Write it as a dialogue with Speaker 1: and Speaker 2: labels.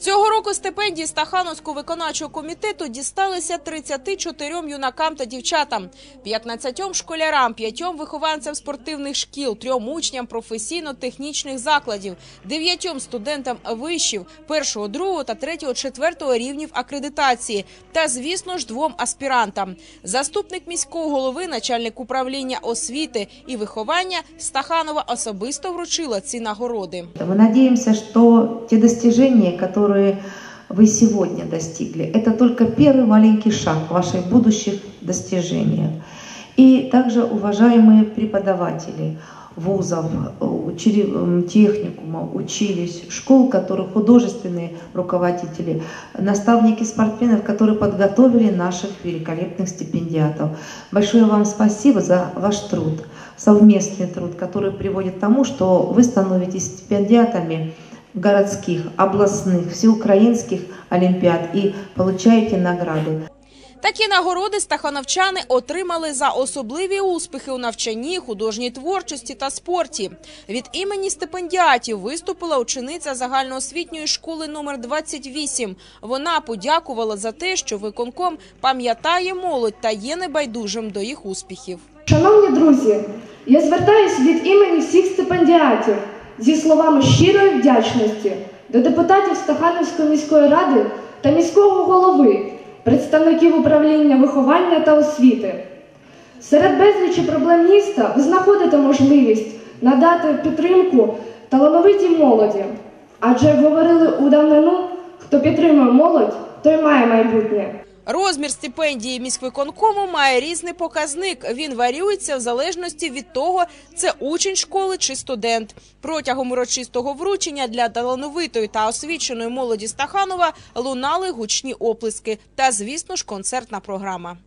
Speaker 1: Цього року стипендії Стахановського виконавчого комітету дісталися 34 юнакам та дівчатам, 15 школярам, 5 вихованцям спортивних шкіл, 3 учням професійно-технічних закладів, 9 студентам вишів першого, другого та третього, четвертого рівнів акредитації та, звісно ж, двом аспірантам. Заступник міського голови, начальник управління освіти і виховання Стаханова особисто вручила ці нагороди.
Speaker 2: Мы надеемся, что те достижения, которые вы сегодня достигли, это только первый маленький шаг ваших будущих достижениях. И также уважаемые преподаватели вузов, м, техникумов, училищ, школ, которые художественные руководители, наставники спортсменов, которые подготовили наших великолепных стипендиатов. Большое вам спасибо за ваш труд, совместный труд, который приводит к тому, что вы становитесь стипендиатами городских, областных, всеукраинских олимпиад и получаете награды.
Speaker 1: Такі нагороди стахановчани отримали за особливі успіхи у навчанні, художній творчості та спорті. Від імені стипендіатів виступила учениця загальноосвітньої школи номер 28. Вона подякувала за те, що виконком пам'ятає молодь та є небайдужим до їх успіхів.
Speaker 3: Шановні друзі, я звертаюся від імені всіх стипендіатів зі словами щирої вдячності до депутатів Стаханівської міської ради та міського голови, представників управління виховання та освіти. Серед безлічі проблем міста ви знаходите можливість надати підтримку талановитій молоді. Адже говорили у давнину, хто підтримує молодь, той має майбутнє.
Speaker 1: Розмір стипендії міськвиконкому має різний показник. Він варіюється в залежності від того, це учень школи чи студент. Протягом урочистого вручення для талановитої та освіченої молоді Стаханова лунали гучні оплески та, звісно ж, концертна програма.